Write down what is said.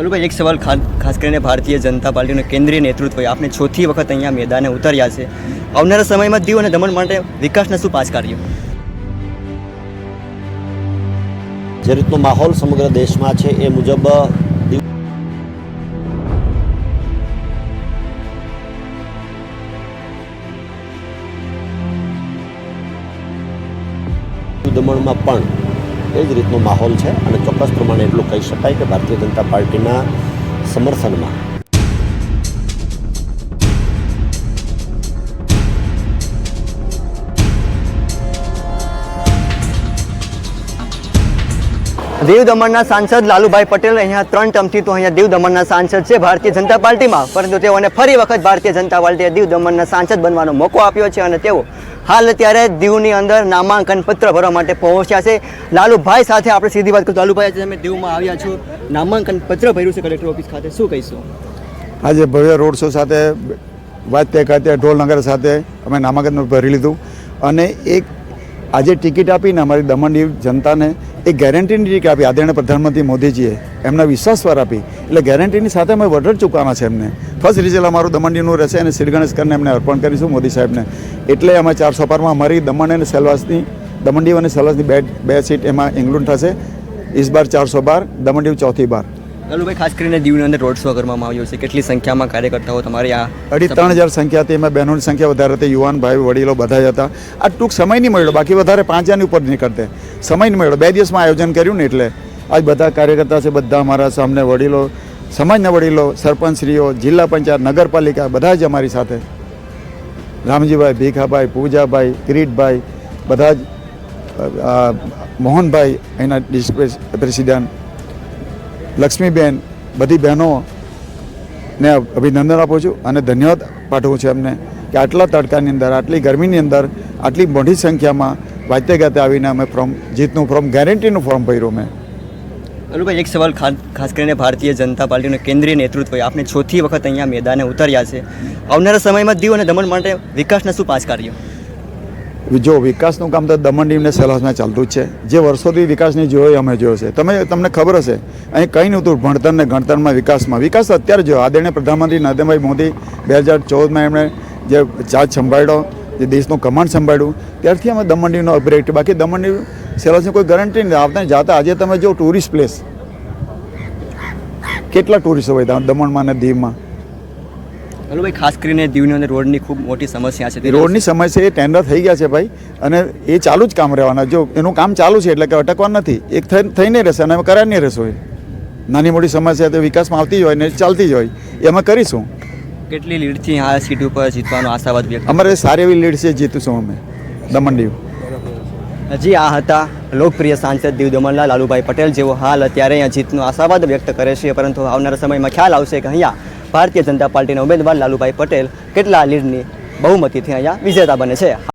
અલુભાઈ એક સવાલ ખાસ કરીને ભારતીય જનતા પાર્ટીનું કેન્દ્રીય નેતૃત્વ આપણે ચોથી વખત અહીંયા મેદાને ઉતર્યા છે. આવનારા સમયમાં દીવ અને દમણ માટે વિકાસના શું પાંચ કાર્યો? જે રીતનો માહોલ સમગ્ર દેશમાં છે એ મુજબ દમણમાં પણ એ જ રીતનો માહોલ છે અને ચોક્કસ પ્રમાણે એટલું કહી શકાય કે ભારતીય જનતા પાર્ટીના સમર્થનમાં દીવ દમણના સાંસદ લાલુભાઈ પટેલ અહીંયા ત્રણ ટર્મથી તો અહીંયા દીવ દમણના સાંસદ છે ભારતીય જનતા પાર્ટીમાં. પરંતુ તેઓને ફરી વખત ભારતીય જનતા પાર્ટીએ દીવ દમણના સાંસદ બનવાનો મોકો આપ્યો છે અને તેઓ હાલ અત્યારે દીવની અંદર નામાંકન પત્ર ભરવા માટે પહોંચ્યા છે. લાલુભાઈ સાથે આપણે સીધી વાત કરું લાલુભાઈ, આજે તમે દીવમાં આવ્યા છો. નામાંકન પત્ર ભર્યું છે કલેક્ટર ઓફિસ ખાતે. શું કહીશું? આજે ભવ્ય રોડ શો સાથે વાત્ય ખાતે ઢોલ નગર સાથે અમે નામાંકન ભરી લીધું. અને એક આજે ટિકિટ આપીને અમારી દમણ દીવ જનતાને એક ગેરંટીની ટિકિટ આપી. આદરણીય પ્રધાનમંત્રી મોદીજીએ એમના વિશ્વાસ પર આપી. એટલે ગેરંટીની સાથે અમે વોટર ચૂકવાના છે એમને. ફર્સ્ટ રિઝલ્ટ અમારું દમણ રહેશે અને શ્રી ગણેશ કરીને એમને અર્પણ કરીશું મોદી સાહેબને. એટલે અમે ચારસો પારમાં અમારી દમણ અને સેલવાસની, દમણ દીવ અને સેલવાસની બે બે સીટ એમાં ઇન્ક્લુડ થશે. ઇસ બાર ચારસો બાર, દમણ દીવ ચોથી બાર. લાલુભાઈ, ખાસ કરીને દીવની અંદર રોડ શો કરવામાં આવ્યો છે. કેટલી સંખ્યામાં કાર્યકર્તાઓ તમારે આ અઢી ત્રણ હજાર સંખ્યા હતી. એમાં બહેનોની સંખ્યા વધારે હતી. યુવાન ભાઈ, વડીલો બધા જ હતા. આ ટૂંક સમય નહીં મળ્યો. બાકી વધારે પાંચ હજારની ઉપર નીકળતે સમય નહીં મળ્યો. બે દિવસમાં આયોજન કર્યું ને એટલે આજ બધા કાર્યકર્તા છે, બધા અમારા સામને વડીલો, સમાજના વડીલો, સરપંચશ્રીઓ, જિલ્લા પંચાયત, નગરપાલિકા, બધા જ અમારી સાથે. રામજીભાઈ, ભીખાભાઈ, પૂજાભાઈ, કિરીટભાઈ, બધા જ મોહનભાઈ, એના ડિસ્ટ્રિક્ટ પ્રેસિડેન્ટ લક્ષ્મીબેન, બધી બહેનો ને અભિનંદન આપું છું અને ધન્યવાદ પાઠવું છું એમને કે આટલા તડકાની અંદર, આટલી ગરમીની અંદર, આટલી મોટી સંખ્યામાં વાતે ગાતે આવીને અમે ફોર્મ, જીતનું ફોર્મ, ગેરંટીનું ફોર્મ ભર્યું મેં. અનુભાઈ એક સવાલ ખાસ કરીને ભારતીય જનતા પાર્ટીનું કેન્દ્રીય નેતૃત્વ આપણે ચોથી વખત અહીંયા મેદાને ઉતર્યા છે. આવનારા સમયમાં દીવ અને દમણ માટે વિકાસના શું પાંચ કાર્યો? જો વિકાસનું કામ તો દમણ ને સેલાસમાં ચાલતું જ છે. જે વર્ષોથી વિકાસની જોયો અમે જોયો છે. તમે તમને ખબર હશે, અહીં કંઈ નહોતું ભણતર ને ગણતરમાં વિકાસમાં. વિકાસ અત્યારે જોયો આદરણીય પ્રધાનમંત્રી નરેન્દ્રભાઈ મોદી બે હજાર ચૌદમાં એમણે જે ચાર્જ સંભાળ્યો, જે દેશનું કમાન્ડ સંભાળ્યું, ત્યારથી અમે દમણ દીવનો અપગ્રેડ બાકી દમણ દીવ સેલાસની કોઈ ગેરંટી નથી. આવતા જાતા, આજે તમે જો ટુરિસ્ટ પ્લેસ કેટલા ટુરિસ્ટ હોય ત્યાં દમણમાં અને દીવમાં? અલુભાઈ ખાસ કરીને દીવની અંદર રોડની ખૂબ મોટી સમસ્યા છે. રોડની સમસ્યા એ ટેન્ડર થઈ ગયા છે ભાઈ અને એ ચાલુ જ કામ રહેવાના. જો એનું કામ ચાલુ છે એટલે કે અટકવા નથી. એક થઈ નહીં રહેશે અને અમે કરાવી નહીં રહેશું. નાની મોટી સમસ્યા તો વિકાસમાં આવતી જ હોય ને ચાલતી જ હોય. એ અમે કરીશું. કેટલી લીડથી આ સીટ ઉપર જીતવાનો આશાવાદ વ્યક્ત અમારે સારી એવી લીડ છે જીતીશું અમે. દમણ દીવ. હજી આ હતા લોકપ્રિય સાંસદ દીવ દમણલાલ લાલુભાઈ પટેલ જેઓ હાલ અત્યારે અહીંયા જીતનો આશાવાદ વ્યક્ત કરે છે પરંતુ આવનારા સમયમાં ખ્યાલ આવશે કે અહીંયા ભારતીય જનતા પાર્ટીના ઉમેદવાર લાલુભાઈ પટેલ કેટલા લીડની બહુમતીથી અહીંયા વિજેતા બને છે?